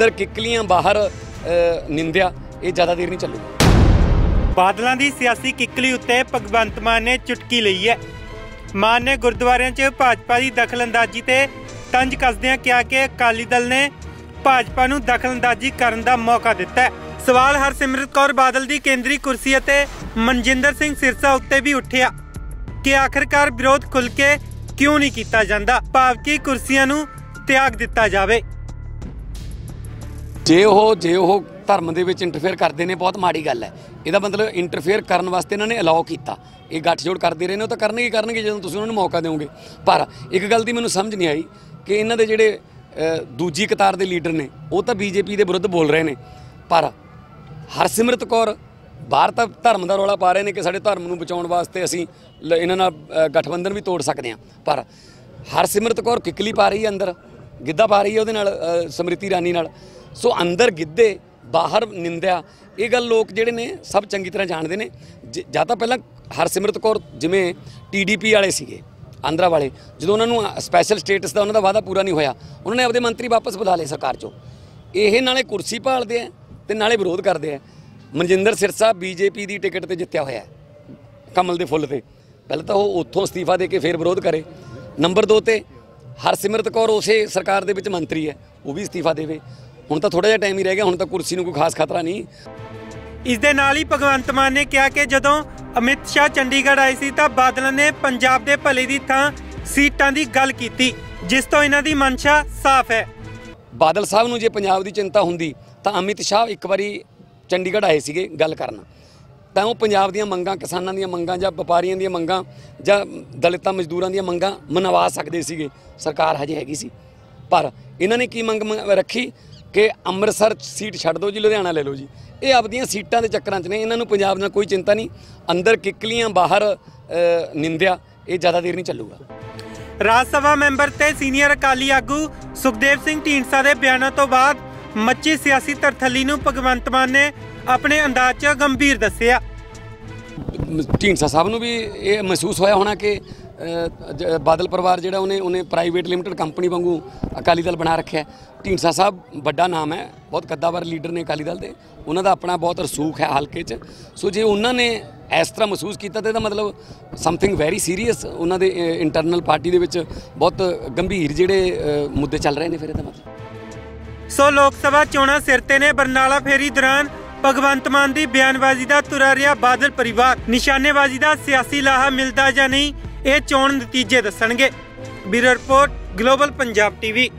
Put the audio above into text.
ਅੰਦਰ ਕਿੱਕਲੀਆਂ ਬਾਹਰ ਨਿੰਦਿਆ, ਇਹ ਜ਼ਿਆਦਾ ਦੇਰ ਨਹੀਂ ਚੱਲੂਗਾ। ਬਾਦਲਾਂ ਦੀ ਸਿਆਸੀ ਕਿੱਕਲੀ ਉੱਤੇ ਭਗਵੰਤ ਮਾਨ ਨੇ ਚੁਟਕੀ ਲਈ ਹੈ। ਮਾਨ ਨੇ ਗੁਰਦੁਆਰਿਆਂ 'ਚ ਭਾਜਪਾ ਦੀ ਦਖਲਅੰਦਾਜ਼ੀ ਤੇ ਤੰਜ ਕੱਸਦਿਆਂ ਕਿਹਾ ਕਿ ਅਕਾਲੀ ਦਲ ਨੇ ਭਾਜਪਾ ਨੂੰ ਦਖਲਅੰਦਾਜ਼ੀ ਕਰਨ ਦਾ ਮੌਕਾ ਦਿੱਤਾ ਹੈ। ਸਵਾਲ ਹਰਸਿਮਰਤ ਕੌਰ ਬਾਦਲ ਦੀ ਕੇਂਦਰੀ ਕੁਰਸੀ ਅਤੇ ਮਨਜਿੰਦਰ ਸਿੰਘ ਸਿਰਸਾ ਉੱਤੇ ਵੀ ਉੱਠਿਆ ਕਿ ਆਖਰਕਾਰ ਵਿਰੋਧ ਖੁੱਲ ਕੇ ਕਿਉਂ ਨਹੀਂ ਕੀਤਾ ਜਾਂਦਾ? ਭਾਵ ਕਿ ਕੁਰਸੀਆਂ ਨੂੰ ਤਿਆਗ ਦਿੱਤਾ ਜਾਵੇ। ਜੇ ਉਹ ਜੇ ਉਹ ਧਰਮ ਦੇ ਵਿੱਚ ਇੰਟਰਫੇਅਰ ਕਰਦੇ ਨੇ, ਬਹੁਤ ਮਾੜੀ ਗੱਲ ਹੈ। ਇਹਦਾ ਮਤਲਬ ਇੰਟਰਫੇਅਰ ਕਰਨ ਵਾਸਤੇ ਇਹਨਾਂ ਨੇ ਅਲਾਉ ਕੀਤਾ। ਇਹ ਗੱਠਜੋੜ ਕਰਦੇ ਰਹੇ ਨੇ, ਉਹ ਤਾਂ ਕਰਨਗੇ ਹੀ ਕਰਨਗੇ ਜਦੋਂ ਤੁਸੀਂ ਉਹਨਾਂ ਨੂੰ ਮੌਕਾ ਦਿਓਗੇ। ਪਰ ਇੱਕ ਗੱਲ ਦੀ ਮੈਨੂੰ ਸਮਝ ਨਹੀਂ ਆਈ ਕਿ ਇਹਨਾਂ ਦੇ ਜਿਹੜੇ ਦੂਜੀ ਕਤਾਰ ਦੇ ਲੀਡਰ ਨੇ, ਉਹ ਤਾਂ ਬੀਜੇਪੀ ਦੇ ਵਿਰੁੱਧ ਬੋਲ ਰਹੇ ਨੇ। ਪਰ ਹਰਸਿਮਰਤ ਕੌਰ ਬਾਹਰ ਤਾਂ ਧਰਮ ਦਾ ਰੌਲਾ ਪਾ ਰਹੇ ਨੇ ਕਿ ਸਾਡੇ ਧਰਮ ਨੂੰ ਬਚਾਉਣ ਵਾਸਤੇ ਅਸੀਂ ਲ- ਇਹਨਾਂ ਨਾਲ ਗਠਬੰਧਨ ਵੀ ਤੋੜ ਸਕਦੇ ਹਾਂ। ਪਰ ਹਰਸਿਮਰਤ ਕੌਰ ਕਿੱਕਲੀ ਪਾ ਰਹੀ ਹੈ ਅੰਦਰ। ਗਿੱਧਾ ਪਾ ਰਹੀ ਹੈ ਉਹਦੇ ਨਾਲ ਸਮ੍ਰਿਤੀ ਰਾਣੀ ਨਾਲ। ਸੋ ਅੰਦਰ ਗਿੱਧੇ, ਬਾਹਰ ਨਿੰਦਿਆ, ਇਹ ਗੱਲ ਲੋਕ ਜਿਹੜੇ ਨੇ ਸਭ ਚੰਗੀ ਤਰ੍ਹਾਂ ਜਾਣਦੇ ਨੇ। ਜ- ਜਾਂ ਤਾਂ ਪਹਿਲਾਂ ਹਰਸਿਮਰਤ ਕੌਰ ਜਿਵੇਂ ਟੀਡੀਪੀ ਵਾਲੇ ਸੀਗੇ, ਆਂਧਰਾ ਵਾਲੇ, ਜਦੋਂ ਉਹਨਾਂ ਨੂੰ ਸਪੈਸ਼ਲ ਸਟੇਟਸ ਦਾ ਉਹਨਾਂ ਦਾ ਵਾਅਦਾ ਪੂਰਾ ਨਹੀਂ ਹੋਇਆ, ਉਹਨਾਂ ਨੇ ਆਪਦੇ ਮੰਤਰੀ ਵਾਪਸ ਬੁਲਾ ਲਏ ਸਰਕਾਰ ਚੋਂ। ਇਹ ਨਾਲੇ ਕੁਰਸੀ ਭਾਲਦੇ ਆ ਤੇ ਨਾਲੇ ਵਿਰੋਧ ਕਰਦੇ ਆ। ਮਨਜਿੰਦਰ ਸਿਰਸਾ ਬੀਜੇਪੀ ਦੀ ਟਿਕਟ ਤੇ ਜਿੱਤਿਆ ਹੋਇਆ ਕਮਲ ਦੇ ਫੁੱਲ ਤੇ। ਪਹਿਲਾਂ ਤਾਂ ਉਹ ਉੱਥੋਂ ਅਸਤੀਫਾ ਦੇ ਕੇ ਫੇਰ ਵਿਰੋਧ ਕਰੇ। ਨੰਬਰ 2 ਤੇ ਹਰਸਿਮਰਤ ਕੌਰ ਉਸੇ ਸਰਕਾਰ ਦੇ ਵਿੱਚ ਮੰਤਰੀ ਹੈ ਉਹ ਵੀ ਅਸਤੀਫਾ ਦੇਵੇ। ਹੁਣ ਤਾਂ ਥੋੜਾ ਜਿਹਾ ਟਾਈਮ ਹੀ ਰਹਿ ਗਿਆ ਹੁਣ ਤਾਂ ਕੁਰਸੀ ਨੂੰ ਕੋਈ ਖਾਸ ਖਤਰਾ ਨਹੀਂ। ਇਸ ਦੇ ਨਾਲ ਹੀ ਭਗਵੰਤ ਮਾਨ ਨੇ ਕਿਹਾ ਕਿ ਜਦੋਂ ਅਮਿਤ ਸ਼ਾਹ ਚੰਡੀਗੜ੍ਹ ਆਏ ਸੀ ਤਾਂ ਬਾਦਲ ਨੇ ਪੰਜਾਬ ਦੇ ਭਲੇ ਦੀ ਥਾਂ ਸੀਟਾਂ ਦੀ ਗੱਲ ਕੀਤੀ ਜਿਸ ਤੋਂ ਇਹਨਾਂ ਦੀ ਮਨਸ਼ਾ ਸਾਫ਼ ਹੈ। ਬਾਦਲ ਸਾਹਿਬ ਨੂੰ ਜੇ ਪੰਜਾਬ ਦੀ ਚਿੰਤਾ ਹੁੰਦੀ ਤਾਂ ਅਮਿਤ ਸ਼ਾਹ ਇੱਕ ਵਾਰੀ ਚੰਡੀਗੜ੍ਹ ਆਏ ਸੀਗੇ ਗੱਲ ਕਰਨ। ਤਾਂ ਉਹ ਪੰਜਾਬ ਦੀਆਂ ਮੰਗਾਂ, ਕਿਸਾਨਾਂ ਦੀਆਂ ਮੰਗਾਂ ਜਾਂ ਵਪਾਰੀਆਂ ਦੀਆਂ ਮੰਗਾਂ ਜਾਂ ਦਲਿਤਾਂ, ਮਜ਼ਦੂਰਾਂ ਦੀਆਂ ਮੰਗਾਂ ਮਨਵਾ ਸਕਦੇ ਸੀਗੇ। ਸਰਕਾਰ ਹਜੇ ਹੈਗੀ ਸੀ। ਪਰ ਇਹਨਾਂ ਨੇ ਕੀ ਮੰਗ ਰੱਖੀ? ਕਿ ਅੰਮ੍ਰਿਤਸਰ ਸੀਟ ਛੱਡ ਦਿਓ ਜੀ, ਲੁਧਿਆਣਾ ਲੈ ਲਓ ਜੀ। ਇਹ ਆਪਦੀਆਂ ਸੀਟਾਂ ਦੇ ਚੱਕਰਾਂ 'ਚ ਨੇ। ਇਹਨਾਂ ਨੂੰ ਪੰਜਾਬ ਨਾਲ ਕੋਈ ਚਿੰਤਾ ਨਹੀਂ। ਅੰਦਰ ਕਿੱਕਲੀਆਂ, ਬਾਹਰ ਨਿੰਦਿਆ, ਇਹ ਜ਼ਿਆਦਾ ਦੇਰ ਨਹੀਂ ਚੱਲੂਗਾ। ਰਾਜ ਸਭਾ ਮੈਂਬਰ ਤੇ ਸੀਨੀਅਰ ਅਕਾਲੀ ਆਗੂ ਸੁਖਦੇਵ ਸਿੰਘ ਢੀਂਡਸਾ ਦੇ ਬਿਆਨਾਂ ਤੋਂ ਬਾਅਦ ਮੱਚੀ ਸਿਆਸੀ ਤਰਥੱਲੀ ਨੂੰ ਭਗਵੰਤ ਮਾਨ ਨੇ ਆਪਣੇ ਅੰਦਾਜ਼ 'ਚ ਗੰਭੀਰ ਦੱਸਿਆ। ਢੀਂਡਸਾ ਸਾਹਿਬ ਨੂੰ ਵੀ ਇਹ ਮਹਿਸੂਸ ਹੋਇਆ ਹੋਣਾ ਕਿ ਬਾਦਲ ਪਰਿਵਾਰ ਜਿਹੜਾ ਉਹਨੇ ਉਹਨੇ ਪ੍ਰਾਈਵੇਟ ਲਿਮਟਿਡ ਕੰਪਨੀ ਵਾਂਗੂ ਅਕਾਲੀ ਦਲ ਬਣਾ ਰੱਖਿਆ। ਢੀਂਡਸਾ ਸਾਹਿਬ ਵੱਡਾ ਨਾਮ ਹੈ ਬਹੁਤ ਕੱਦਾਵਰ ਲੀਡਰ ਨੇ ਅਕਾਲੀ ਦਲ ਦੇ। ਉਹਨਾਂ ਦਾ ਆਪਣਾ ਬਹੁਤ ਰਸੂਖ ਹੈ ਹਲਕੇ 'ਚ। ਸੋ ਜੇ ਉਹਨਾਂ ਨੇ ਇਸ ਤਰ੍ਹਾਂ ਮਹਿਸੂਸ ਕੀਤਾ ਤੇ ਇਹਦਾ ਮਤਲਬ ਸਮਥਿੰਗ ਵੈਰੀ ਸੀਰੀਅਸ ਉਹਨਾਂ ਦੇ ਇੰਟਰਨਲ ਪਾਰਟੀ ਦੇ ਵਿੱਚ ਬਹੁਤ ਗੰਭੀਰ ਜਿਹੜੇ ਮੁੱਦੇ ਚੱਲ ਰਹੇ ਨੇ ਫਿਰ ਇਹਦਾ ਮਤਲਬ। ਸੋ ਲੋਕ ਸਭਾ ਚੋਣਾਂ ਸਿਰ ਤੇ ਨੇ ਬਰਨਾਲਾ ਫੇਰੀ ਦੌਰਾਨ ਭਗਵੰਤ ਮਾਨ ਦੀ ਬਿਆਨਬਾਜ਼ੀ ਦਾ ਤੁਰਾ ਰਿਹਾ ਬਾਦਲ ਪਰਿਵਾਰ। ਨਿਸ਼ਾਨੇਬਾਜ਼ੀ ਦਾ ਸਿਆਸੀ ਲਾਹਾ ਮਿਲਦਾ ਜਾਂ ਨਹੀਂ, ਇਹ ਚੋਣ ਨਤੀਜੇ ਦੱਸਣਗੇ। Bureau report, global Punjab TV.